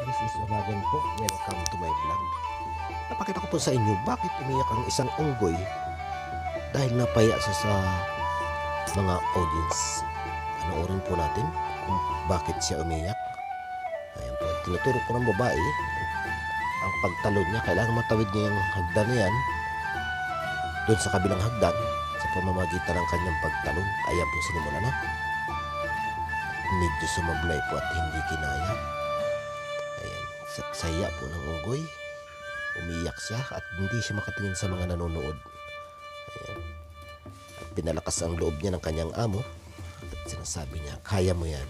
This is Uragon po. Welcome to my vlog. Napakita ko po sa inyo bakit umiyak ang isang unggoy dahil napaya siya sa mga audience. Panoorin po natin kung bakit siya umiyak. Ayan po. Tinuturo ko ng babae ang pagtalon niya. Kailangan matawid niya yung hagdan na yan doon sa kabilang hagdan sa pamamagitan ng kanyang pagtalon. Ayan po sinimula na. Medyo sumablay po at hindi kinaya. Sa- saya po ng unggoy. Umiyak siya at hindi siya makatingin sa mga nanonood. Ayan. At pinalakas ang loob niya ng kanyang amo. At sinasabi niya, kaya mo yan.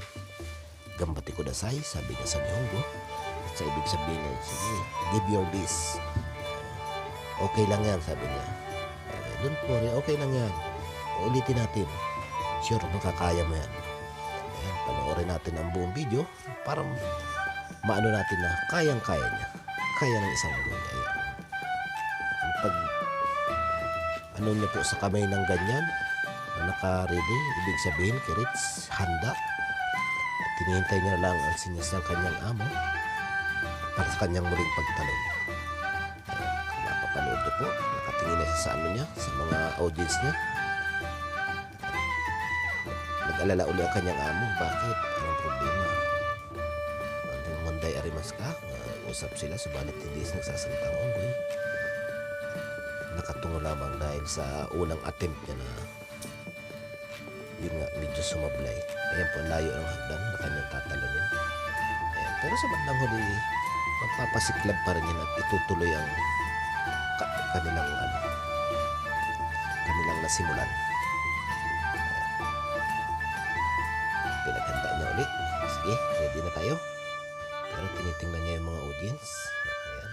Gambati ko dasay, sabi niya sa Nihongo. At sa ibig sabihin niya, sige, give your best. Okay lang yan, sabi niya. Don't worry, okay lang yan. Ulitin natin. Sure, makakaya mo yan. Ayan, panoorin natin ang buong video para maano natin na kayang-kaya niya. Kaya ng isang. Ayan. Ang pag ano niya po sa kamay ng ganyan na naka-ready, ibig sabihin, kirits, handa. At tinihintay niya lang ang sinyas ng kanyang amo para sa kanyang muling pagtalon. Ayan, napapanood niyo po, nakatingin na siya sa ano niya, sa mga audience niya. Nag-alala uli ang kanyang amo. Bakit? Anong problema? Monday Arimas ka, usap sila, subalit hindi siya nagsasalita ang. Nakatungo lamang dahil sa unang attempt niya na yun nga, medyo sumablay. Ayan po, layo ng hagdan na kanyang tatalunin. Ayan. Pero sa bandang huli, magpapasiklab pa rin yan at itutuloy ang ka- kanilang ano, kanilang nasimulan. Pinaghanda niya ulit. Sige, ready na tayo. Pero tinitingnan niya yung mga audience. Ayan.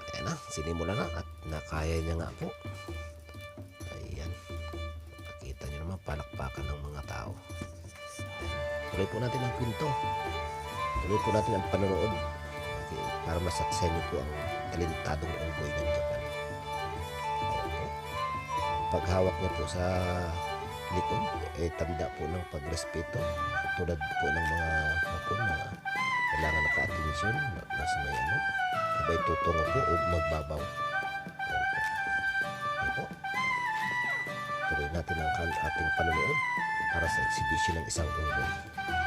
Ayan na, sinimula na at nakaya niya nga po. Ayan. Nakita niyo naman palakpakan ng mga tao. Ayan. Tuloy po natin ang kwento. Tuloy po natin ang panonood. Okay, para masaksen niyo po ang talentadong unggoy ng Japan. Ayan po. Paghawak niya po sa likod, eh tanda po ng pagrespeto. Tulad po ng mga hapon na kailangan naka-attention, na- nasa may ano, sabay tutungo po o magbabaw. Ayan po. Ayan po. Tuloy natin ang ating panonood para sa exhibition ng isang unggoy.